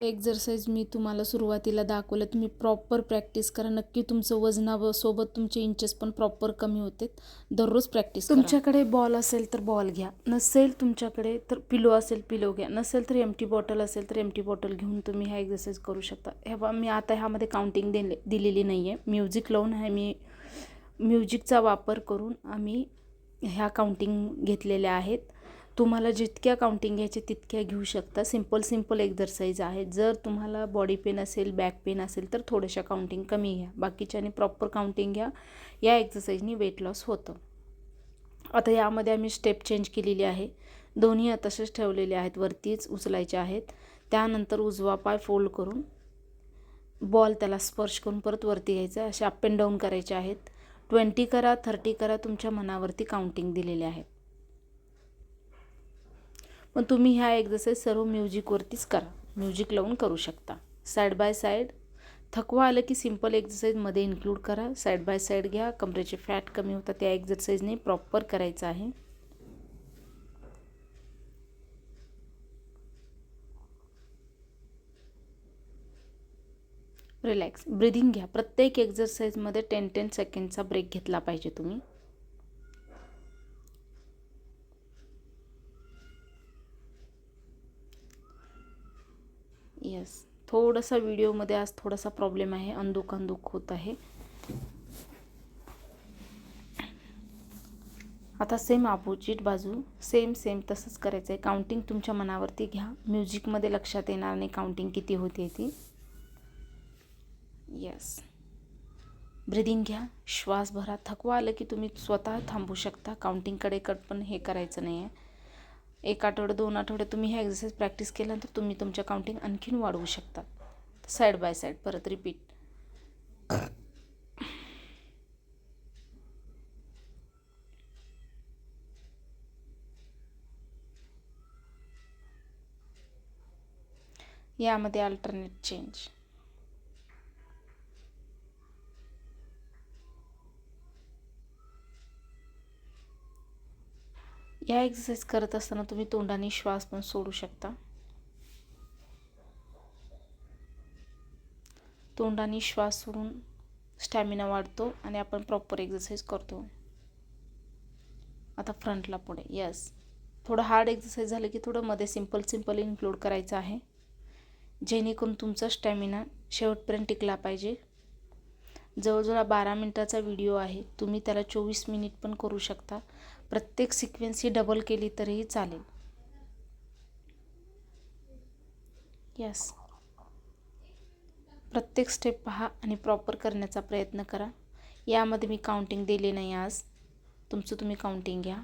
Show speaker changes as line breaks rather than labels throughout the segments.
Exercise मी तुम्हाला सुरुवातीला दाखवलं तुम्ही प्रॉपर प्रॅक्टिस करा. नक्की तुमचं वजनासोबत तुमचे इंचेस पण प्रॉपर कमी होते दररोज प्रॅक्टिस तुमच्याकडे बॉल असेल तर बॉल घ्या. नसेल तुमच्याकडे तर पिलो असेल पिलो घ्या. नसेल तर एमटी बॉटल असेल तर एमटी बॉटल घेऊन तुम्ही ह्या एक्झरसाईज करू शकता. ह्या मी आता ह्यामध्ये काउंटिंग दिले दिलेली नाही आहे म्युझिक लावून आहे मी म्युझिकचा वापर करून आम्ही ह्या काउंटिंग घेतलेल्या आहेत. तुम्हाला जितक्या काउंटिंग घ्यायचे तितक्या घेऊ शकता. सिंपल सिंपल एक्झरसाईज आहे जर तुम्हाला बॉडी पेन असेल बॅक पेन असेल तर थोड्याशा काउंटिंग कमी घ्या. बाकीच्याने प्रॉपर काउंटिंग घ्या. या एक्झरसाईजनी वेट लॉस होतं. आता यामध्ये आम्ही स्टेप चेंज केलेली आहे. दोन्ही तसेच ठेवलेले आहेत. वरतीच उचलायचे आहेत. त्यानंतर उजवा पाय फोल्ड करून बॉल त्याला स्पर्श करून परत वरती घ्यायचं. असे अप अँड डाऊन करायचे आहेत. ट्वेंटी करा थर्टी करा तुमच्या मनावरती काउंटिंग दिलेले आहेत पण तुम्ही ह्या एक्झरसाईज सर्व म्युझिकवरतीच करा. म्युझिक लावून करू शकता. साईड बाय साईड थकवा आलं की सिंपल एक्झरसाईजमध्ये इन्क्लूड करा. साईड बाय साईड घ्या. कमरेचे फॅट कमी होतात त्या एक्झरसाईजने प्रॉपर करायचं आहे. रिलॅक्स ब्रिदिंग घ्या. प्रत्येक एक्झरसाईजमध्ये टेन टेन सेकंडचा ब्रेक घेतला पाहिजे तुम्ही. येस थोडासा व्हिडिओमध्ये आज थोडासा प्रॉब्लेम आहे. अंदुक अंदुक होत आहे. आता सेम अपोजिट बाजू. सेम सेम तसंच करायचं आहे काउंटिंग तुमच्या मनावरती घ्या. म्युझिकमध्ये लक्षात येणार नाही काउंटिंग किती होते ती. येस ब्रिदिंग घ्या. श्वास भरा थकवा आलं की तुम्ही स्वतः थांबू शकता. काउंटिंगकडे कट पण हे करायचं नाही आहे एक आठवडं दोन आठवडे तुम्ही ह्या एक्झरसाईज प्रॅक्टिस केल्यानंतर तुम्ही तुमच्या काउंटिंग आणखीन वाढवू शकता. साईड बाय साईड परत रिपीट यामध्ये अल्टरनेट चेंज या एक्सरसाइज करत असताना तुम्ही तोंडाने श्वास पण सोडू शकता. तोंडाने श्वास सोडून स्टॅमिना वाढतो आणि आपण प्रॉपर एक्सरसाइज करतो. आता फ्रंटला पुढे यस थोडं हार्ड एक्सरसाइज झालं की थोडं मध्ये सिंपल सिंपल इन्क्लूड करायचं आहे. जेणेकरून तुमचा स्टॅमिना शेवटपर्यंत टिकला पाहिजे. जवळजवळ बारा मिनटाचा व्हिडिओ आहे. तुम्ही त्याला चोवीस मिनिट पण करू शकता. प्रत्येक सिक्वेन्स ही डबल केली तरीही चालेल. यस प्रत्येक स्टेप पहा आणि प्रॉपर करण्याचा प्रयत्न करा. यामध्ये मी काउंटिंग दिली नाही आज. तुमचं तुम्ही काउंटिंग घ्या.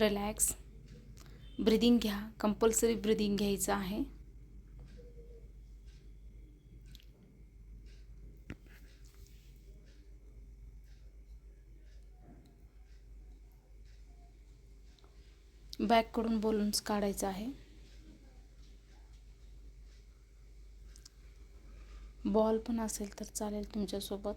रिलॅक्स ब्रिदिंग घ्या. कंपल्सरी ब्रिदिंग घ्यायचं आहे. बॅककडून बोलूनच काढायचं आहे. बॉल पण असेल तर चालेल तुमच्यासोबत.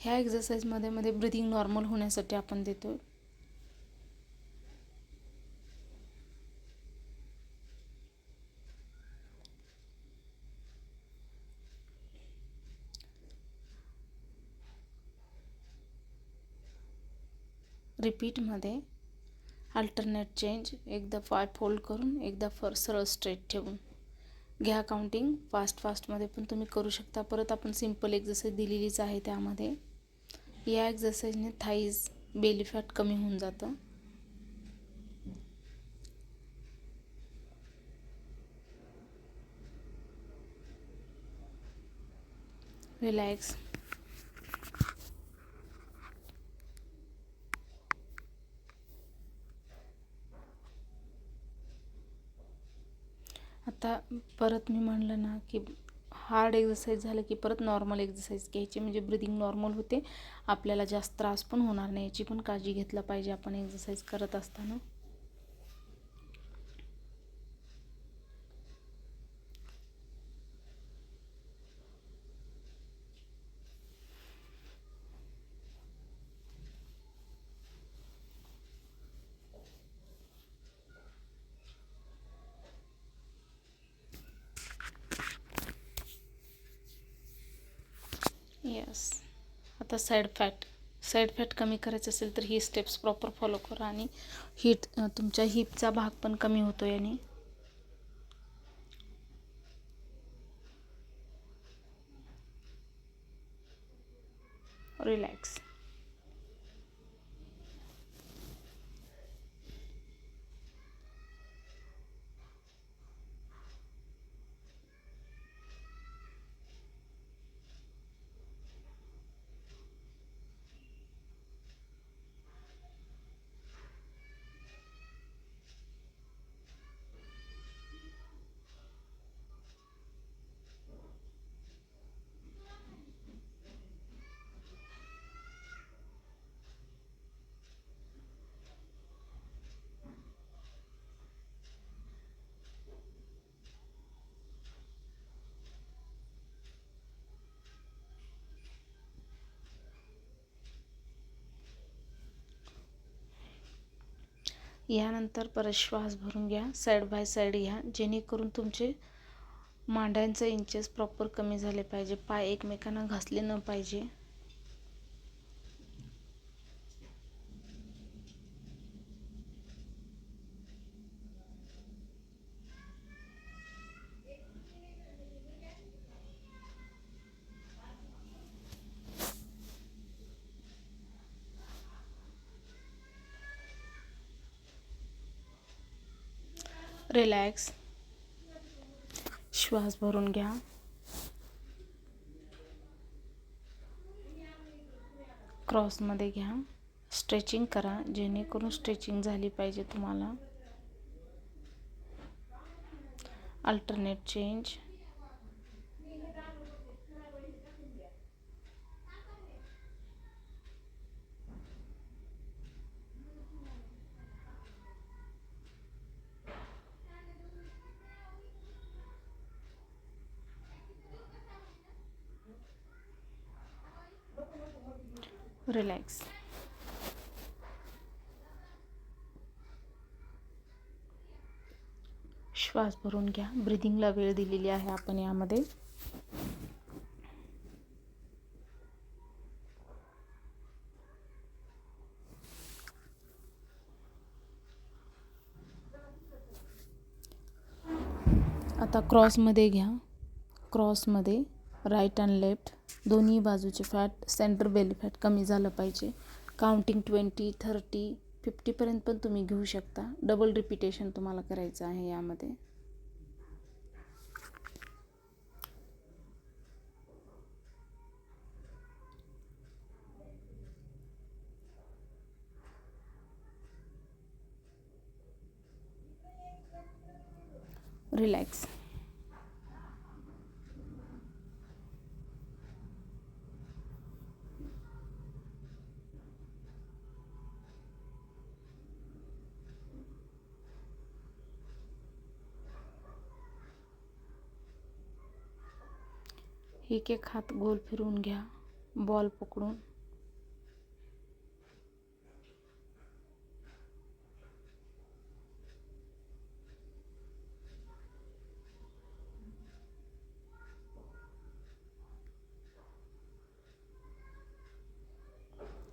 ह्या एक्झरसाईजमध्ये मध्ये ब्रिदिंग नॉर्मल होण्यासाठी आपण देतो रिपीटमध्ये अल्टरनेट चेंज एकदा पाय फोल्ड करून एकदा फर सरळ स्ट्रेट ठेवून. घ्या काउंटिंग फास्ट फास्टमध्ये पण तुम्ही करू शकता. परत आपण सिंपल एक्झरसाईज दिलेलीच आहे त्यामध्ये. या एक्झरसाईजने थाईज बेली फॅट कमी होऊन जातं. रिलॅक्स आता परत मी म्हणलं ना की हार्ड एक्झरसाईज झालं की परत नॉर्मल एक्झरसाईज घ्यायची म्हणजे ब्रिदिंग नॉर्मल होते. आपल्याला जास्त त्रास पण होणार नाही याची पण काळजी घेतला पाहिजे आपण एक्झरसाईज करत असताना. येस आता साईड फॅट साईड फॅट कमी करायचं असेल तर ही स्टेप्स प्रॉपर फॉलो करा आणि हिट तुमच्या हिपचा भाग पण कमी होतो याने रिलॅक्स यानंतर परत श्वास भरून घ्या साईड बाय साईड घ्या जेणेकरून तुमचे मांड्यांचे इंचेस प्रॉपर कमी झाले पाहिजे. पाय एकमेकांना घासले न पाहिजे. रिलॅक्स श्वास भरून घ्या. क्रॉसमध्ये घ्या. स्ट्रेचिंग करा. जेणेकरून स्ट्रेचिंग झाली पाहिजे तुम्हाला. अल्टरनेट चेंज रिलॅक्स श्वास भरून घ्या. ब्रिदिंगला वेळ दिलेली आहे आपण यामध्ये. आता क्रॉसमध्ये घ्या. क्रॉसमध्ये राईट अँड लेफ्ट दोन्ही बाजूचे फॅट सेंटर बेली फॅट कमी झालं पाहिजे. काउंटिंग ट्वेंटी थर्टी फिफ्टीपर्यंत पण तुम्ही घेऊ शकता. डबल रिपिटेशन तुम्हाला करायचं आहे यामध्ये. रिलॅक्स एक एक हात गोल फिरवून घ्या. बॉल पकडून.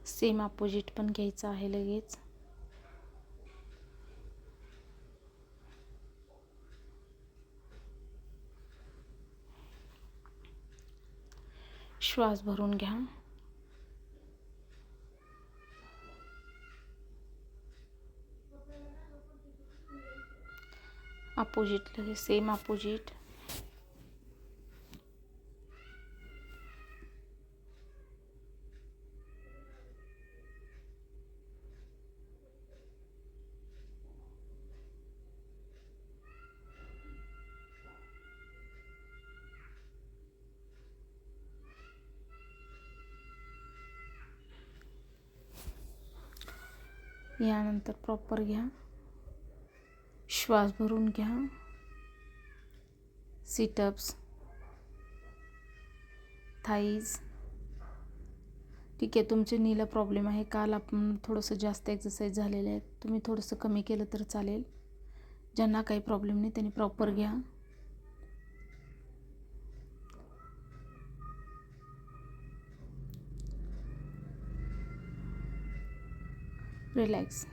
सेम अपोजिट पण घ्यायचं आहे लगेच. श्वास भर घ्या. अपोजिट लगे सेम अपोजिट यानंतर प्रॉपर घ्या. श्वास भरून घ्या. सिटअप्स थाईज ठीक आहे तुमचे नीला प्रॉब्लेम आहे. काल आपण थोडंसं जास्त एक्सरसाइज झालेले आहेत. तुम्ही थोडंसं कमी केलं तर चालेल. ज्यांना काही प्रॉब्लेम नाही त्यांनी प्रॉपर घ्या. रिलॅक्स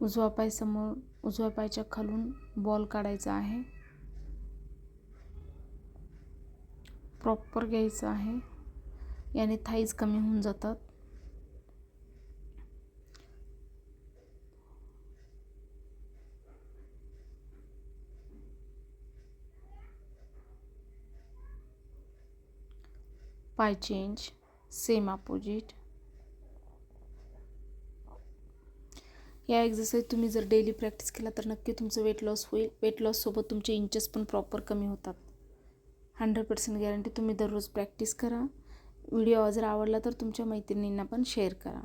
उजवा पाय समोर उजव्या पायच्या खालून बॉल काढायचा आहे. प्रॉपर घ्यायचं आहे. याने थाईज कमी होऊन जातात. पाय चेंज सेम अपोजिट या एक्झरसाईज तुम्ही जर डेली प्रॅक्टिस केला तर नक्की तुमचं वेट लॉस होईल. वेट लॉससोबत तुमचे इंचेस पण प्रॉपर कमी होतात. हंड्रेड पर्सेंट गॅरंटी तुम्ही दररोज प्रॅक्टिस करा. व्हिडिओ जर आवडला तर तुमच्या मैत्रिणींना पण शेअर करा.